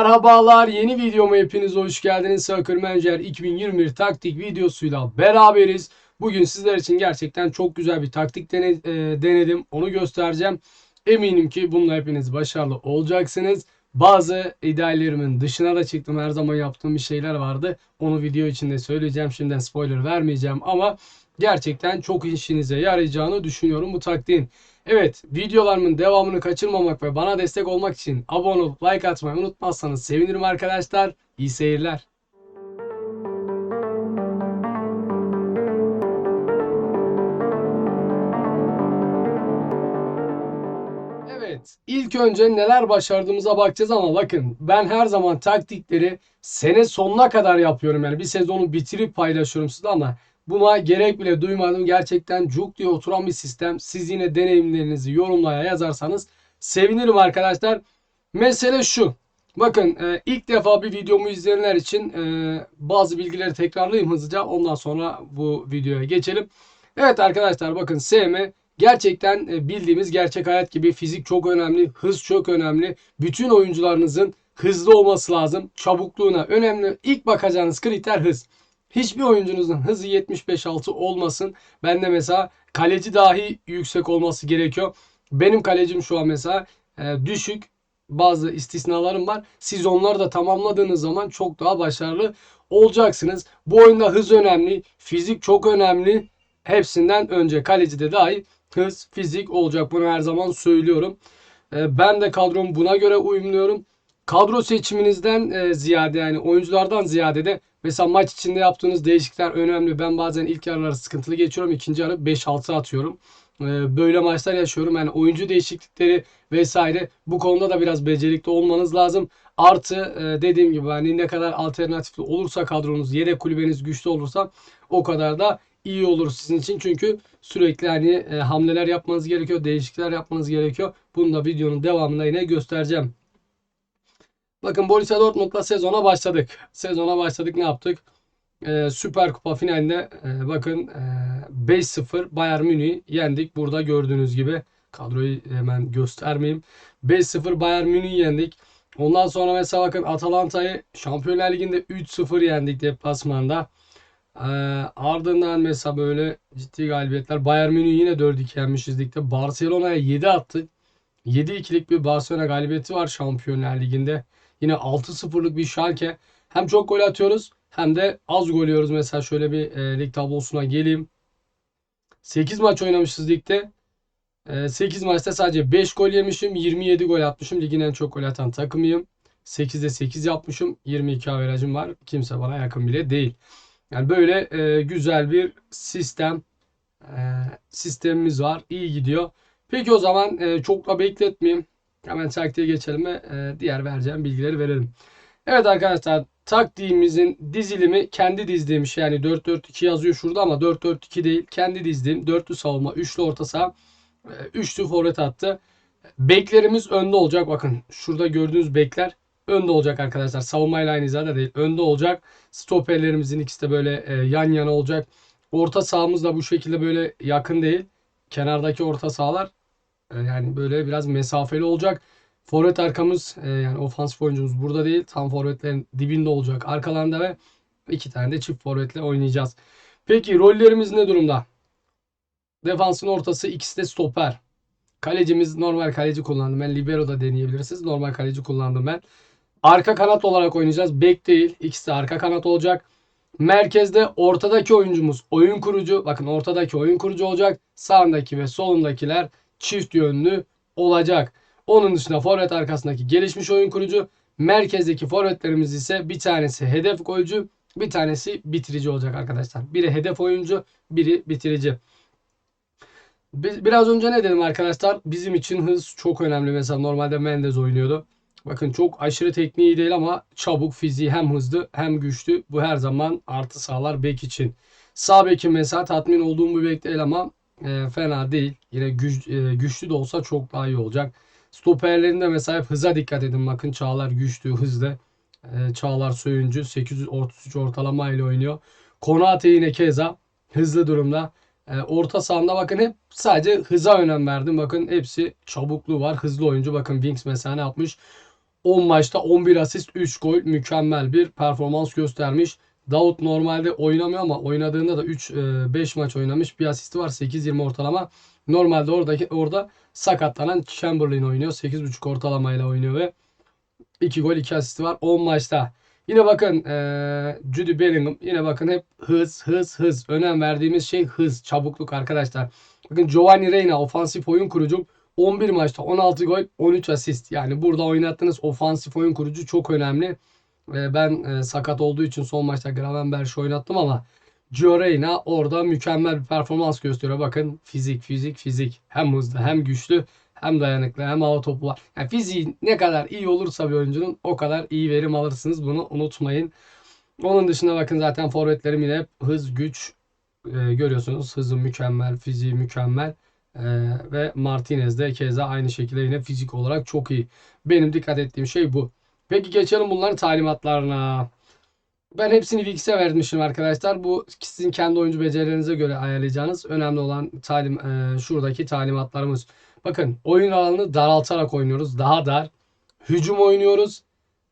Merhabalar yeni videoma hepiniz hoş geldiniz. Soccer Manager 2021 taktik videosuyla beraberiz. Bugün sizler için gerçekten çok güzel bir taktik e, denedim. Onu göstereceğim. Eminim ki bununla hepiniz başarılı olacaksınız. Bazı ideallerimin dışına da çıktım. Her zaman yaptığım bir şeyler vardı. Onu video içinde söyleyeceğim. Şimdiden spoiler vermeyeceğim ama gerçekten çok işinize yarayacağını düşünüyorum bu taktiğin. Evet, videolarımın devamını kaçırmamak ve bana destek olmak için abone olup like atmayı unutmazsanız sevinirim arkadaşlar. İyi seyirler. Evet, ilk önce neler başardığımıza bakacağız ama bakın ben her zaman taktikleri sene sonuna kadar yapıyorum. Yani bir sezonu bitirip paylaşıyorum size ama buna gerek bile duymadım. Gerçekten cuk diye oturan bir sistem. Siz yine deneyimlerinizi yorumlara yazarsanız sevinirim arkadaşlar. Mesele şu. Bakın e, ilk defa bir videomu izleyenler için e, bazı bilgileri tekrarlayayım hızlıca. Ondan sonra bu videoya geçelim. Evet arkadaşlar bakın SM gerçekten e, bildiğimiz gerçek hayat gibi fizik çok önemli, hız çok önemli. Bütün oyuncularınızın hızlı olması lazım. Çabukluğuna önemli. İlk bakacağınız kriter hız. Hiçbir oyuncunuzun hızı 75-6 olmasın. Ben de mesela kaleci dahi yüksek olması gerekiyor. Benim kalecim şu an mesela e, düşük. Bazı istisnalarım var. Siz onları da tamamladığınız zaman çok daha başarılı olacaksınız. Bu oyunda hız önemli. Fizik çok önemli. Hepsinden önce kaleci de dahi hız, fizik olacak. Bunu her zaman söylüyorum. E, ben de kadromu buna göre uyumluyorum. Kadro seçiminizden e, ziyade yani oyunculardan ziyade de mesela maç içinde yaptığınız değişiklikler önemli. Ben bazen ilk yarıları sıkıntılı geçiyorum. ikinci yarı 5-6 atıyorum. E, böyle maçlar yaşıyorum. Yani oyuncu değişiklikleri vesaire bu konuda da biraz becerikli olmanız lazım. Artı e, dediğim gibi hani ne kadar alternatifli olursa kadronuz, yedek kulübeniz güçlü olursa o kadar da iyi olur sizin için. Çünkü sürekli hani e, hamleler yapmanız gerekiyor, değişiklikler yapmanız gerekiyor. Bunu da videonun devamında yine göstereceğim. Bakın Borussia Dortmund'la sezona başladık. Sezona başladık ne yaptık? Ee, Süper Kupa finalinde e, bakın e, 5-0 Bayern Münih'i yendik. Burada gördüğünüz gibi kadroyu hemen göstermeyeyim. 5-0 Bayern Münih'i yendik. Ondan sonra mesela bakın Atalanta'yı Şampiyonlar Ligi'nde 3-0 yendik deplasmanda. Ee, ardından mesela böyle ciddi galibiyetler. Bayern Münih yine 4-2 yenmişiz ligde. Barcelona'ya 7 attık. 7-2'lik bir Barcelona galibiyeti var Şampiyonlar Ligi'nde. Yine 6-0'lık bir Schalke. Hem çok gol atıyoruz hem de az gol yiyoruz. Mesela şöyle bir e, lig tablosuna geleyim. 8 maç oynamışız ligde. E, 8 maçta sadece 5 gol yemişim. 27 gol atmışım. Ligin en çok gol atan takımıyım. 8'de 8 yapmışım. 22 averajım var. Kimse bana yakın bile değil. Yani böyle e, güzel bir sistem e, sistemimiz var. İyi gidiyor. Peki o zaman e, çok da bekletmeyeyim. Hemen taktiğe geçelim ve e, diğer vereceğim bilgileri verelim. Evet arkadaşlar taktiğimizin dizilimi kendi dizdiğim şey yani 4-4-2 yazıyor şurada ama 4-4-2 değil. Kendi dizdiğim dörtlü savunma, üçlü orta saha, e, üçlü forvet attı. Beklerimiz önde olacak. Bakın şurada gördüğünüz bekler önde olacak arkadaşlar. Savunmayla aynı hizada değil. Önde olacak. Stoperlerimizin ikisi de böyle e, yan yana olacak. Orta sahamız da bu şekilde böyle yakın değil. Kenardaki orta sahalar e, yani böyle biraz mesafeli olacak. Forvet arkamız e, yani ofansif oyuncumuz burada değil. Tam forvetlerin dibinde olacak arkalarında ve iki tane de çift forvetle oynayacağız. Peki rollerimiz ne durumda? Defansın ortası ikisi de stoper. Kalecimiz normal kaleci kullandım. Ben libero da deneyebilirsiniz. Normal kaleci kullandım ben. Arka kanat olarak oynayacağız. Bek değil. İkisi de arka kanat olacak. Merkezde ortadaki oyuncumuz oyun kurucu. Bakın ortadaki oyun kurucu olacak. Sağındaki ve solundakiler çift yönlü olacak. Onun dışında forvet arkasındaki gelişmiş oyun kurucu. Merkezdeki forvetlerimiz ise bir tanesi hedef golcü, bir tanesi bitirici olacak arkadaşlar. Biri hedef oyuncu, biri bitirici. Biraz önce ne dedim arkadaşlar? Bizim için hız çok önemli. Mesela normalde Mendes oynuyordu. Bakın çok aşırı tekniği değil ama çabuk fiziği hem hızlı hem güçlü. Bu her zaman artı sağlar bek için. Sağ bekim mesela tatmin olduğum bir bek değil ama e, fena değil. Yine güç, e, güçlü de olsa çok daha iyi olacak. Stoperlerinde mesela hep hıza dikkat edin. Bakın Çağlar güçlü, hızlı. E, Çağlar Söyüncü 833 ortalama ile oynuyor. Konate yine keza hızlı durumda. E, orta sahamda bakın hep sadece hıza önem verdim. Bakın hepsi çabukluğu var. Hızlı oyuncu. Bakın Wings mesela ne yapmış? 10 maçta 11 asist 3 gol mükemmel bir performans göstermiş. Davut normalde oynamıyor ama oynadığında da 3 5 maç oynamış. Bir asisti var 8-20 ortalama. Normalde oradaki orada sakatlanan Chamberlain oynuyor. 8.5 ortalamayla oynuyor ve 2 gol 2 asisti var 10 maçta. Yine bakın eee Jude Bellingham yine bakın hep hız hız hız. Önem verdiğimiz şey hız, çabukluk arkadaşlar. Bakın Giovanni Reina ofansif oyun kurucu 11 maçta 16 gol 13 asist. Yani burada oynattığınız ofansif oyun kurucu çok önemli. Eee, ben eee, sakat olduğu için son maçta Gravenberch'i oynattım ama Gio Reyna orada mükemmel bir performans gösteriyor. Bakın fizik fizik fizik. Hem hızlı hem güçlü hem dayanıklı hem hava topu var. Yani fiziği ne kadar iyi olursa bir oyuncunun o kadar iyi verim alırsınız. Bunu unutmayın. Onun dışında bakın zaten forvetlerim yine hep hız, güç e, görüyorsunuz. Hızı mükemmel, fiziği mükemmel. E, ve Martinez de keza aynı şekilde yine fizik olarak çok iyi. Benim dikkat ettiğim şey bu. Peki geçelim bunların talimatlarına. Ben hepsini Wix'e vermişim arkadaşlar. Bu sizin kendi oyuncu becerilerinize göre ayarlayacağınız önemli olan talim e, şuradaki talimatlarımız. Bakın oyun alanını daraltarak oynuyoruz. Daha dar. Hücum oynuyoruz.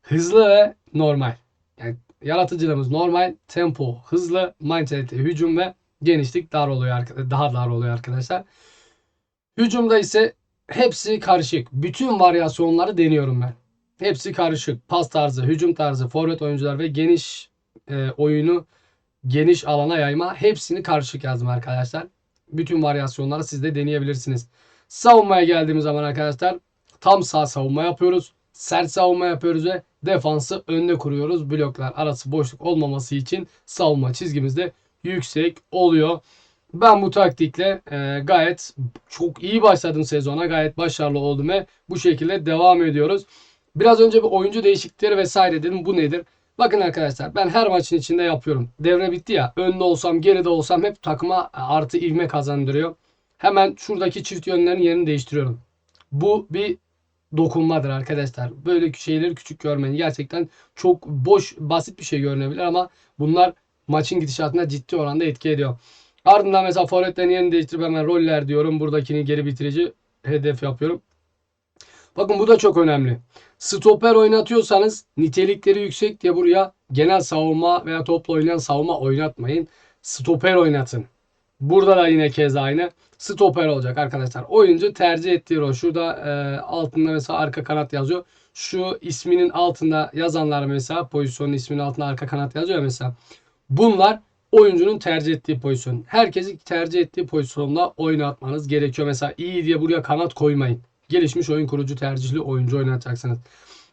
Hızlı ve normal. Yani yaratıcılığımız normal, tempo hızlı, mentalite hücum ve genişlik dar oluyor arkadaşlar. Daha dar oluyor arkadaşlar. Hücumda ise hepsi karışık. Bütün varyasyonları deniyorum ben. Hepsi karışık. Pas tarzı, hücum tarzı, forvet oyuncular ve geniş e, oyunu geniş alana yayma hepsini karışık yazdım arkadaşlar. Bütün varyasyonları siz de deneyebilirsiniz. Savunmaya geldiğimiz zaman arkadaşlar tam sağ savunma yapıyoruz. Sert savunma yapıyoruz ve defansı önde kuruyoruz. Bloklar arası boşluk olmaması için savunma çizgimiz de yüksek oluyor. Ben bu taktikle e, gayet çok iyi başladım sezona. Gayet başarılı oldum ve bu şekilde devam ediyoruz. Biraz önce bir oyuncu değişiklikleri vesaire dedim. Bu nedir? Bakın arkadaşlar ben her maçın içinde yapıyorum. Devre bitti ya. Önde olsam geride olsam hep takıma artı ivme kazandırıyor. Hemen şuradaki çift yönlerin yerini değiştiriyorum. Bu bir dokunmadır arkadaşlar. Böyle şeyleri küçük görmeyin. Gerçekten çok boş, basit bir şey görünebilir ama bunlar maçın gidişatına ciddi oranda etki ediyor. Ardından mesela forvetlerin yerini değiştirip hemen roller diyorum. Buradakini geri bitirici hedef yapıyorum. Bakın bu da çok önemli. Stoper oynatıyorsanız nitelikleri yüksek diye buraya genel savunma veya topla oynayan savunma oynatmayın. Stoper oynatın. Burada da yine keza aynı. Stoper olacak arkadaşlar. Oyuncu tercih ettiği rol. Şurada e, altında mesela arka kanat yazıyor. Şu isminin altında yazanlar mesela pozisyonun isminin altında arka kanat yazıyor ya mesela. Bunlar oyuncunun tercih ettiği pozisyon. Herkesi tercih ettiği pozisyonda oynatmanız gerekiyor. Mesela iyi diye buraya kanat koymayın. Gelişmiş oyun kurucu tercihli oyuncu oynatacaksınız.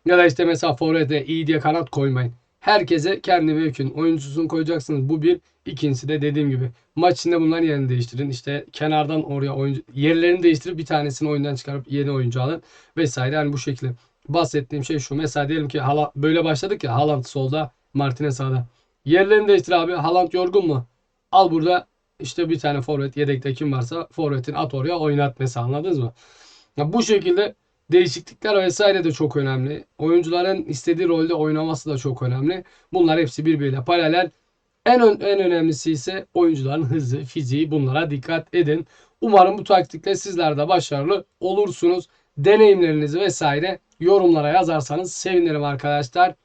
Ya da işte mesela forvete iyi diye kanat koymayın. Herkese kendi mümkün oyuncusunu koyacaksınız. Bu bir. İkincisi de dediğim gibi maç içinde bunların yerini değiştirin. İşte kenardan oraya oyuncu yerlerini değiştirip bir tanesini oyundan çıkarıp yeni oyuncu alın vesaire. Yani bu şekilde bahsettiğim şey şu. Mesela diyelim ki Hala, böyle başladık ya Haaland solda Martinez sağda. Yerlerini değiştir abi. Haaland yorgun mu? Al burada işte bir tane forvet yedekte kim varsa forvetin at oraya oynat mesela anladınız mı? Ya bu şekilde değişiklikler vesaire de çok önemli. Oyuncuların istediği rolde oynaması da çok önemli. Bunlar hepsi birbiriyle paralel. En, ön- en önemlisi ise oyuncuların hızı, fiziği bunlara dikkat edin. Umarım bu taktikle sizler de başarılı olursunuz. Deneyimlerinizi vesaire yorumlara yazarsanız sevinirim arkadaşlar.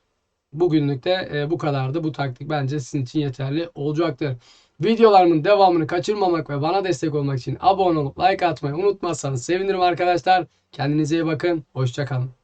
Bugünlük de e, bu kadardı. Bu taktik bence sizin için yeterli olacaktır. Videolarımın devamını kaçırmamak ve bana destek olmak için abone olup like atmayı unutmazsanız sevinirim arkadaşlar. Kendinize iyi bakın. Hoşçakalın.